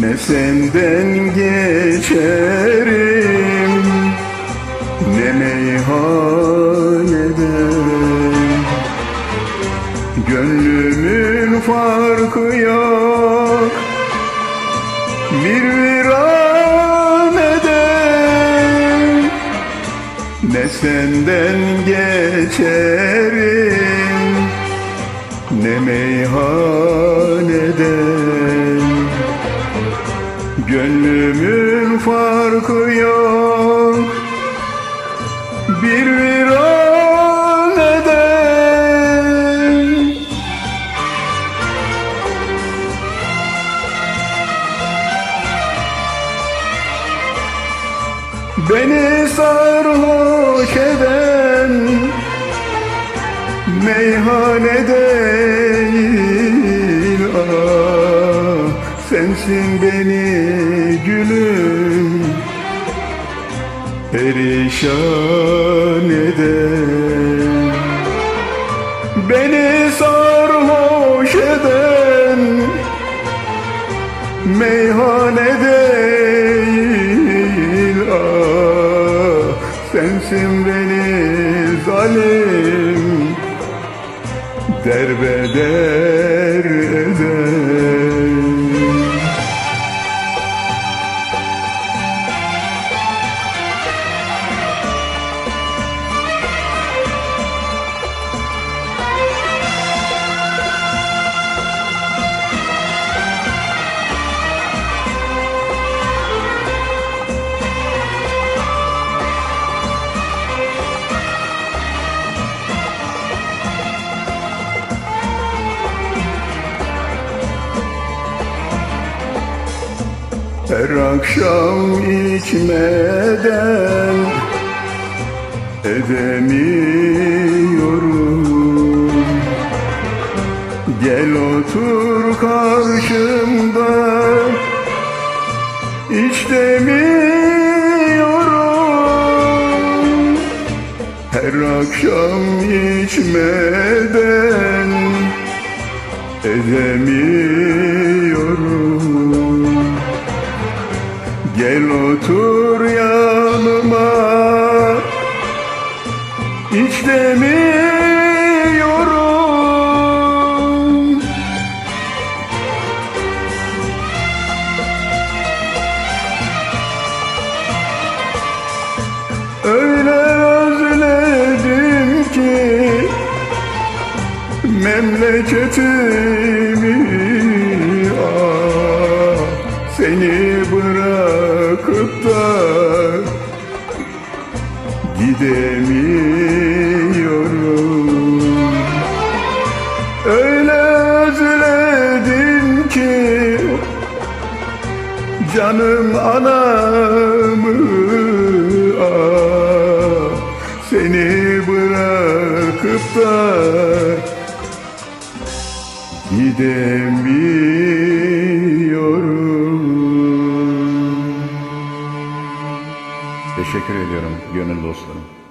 Ne senden geçerim Ne meyhaneden. Gönlümün farkı yok Bir viraneden Ne senden geçerim Ne meyhaneden farkı yok. Bir viraneden Beni sarhoş eden Meyhane Sensin beni gülüm. Perişan eden. Beni sarhoş eden. Meyhane değil ah Sensin beni zalim. Derbeder Her akşam içmeden edemiyorum. Gel otur karşımda hiç demiyorum. Her akşam içmeden edemiyorum Gel otur yanıma. Hiç demiyorum Öyle özledim ki Memleketimi ah Seni bırakıp Gidemiyorum Öyle özledim ki Canım anamı Seni bırakıp da Gidemiyorum Teşekkür ediyorum gönül dostlarım.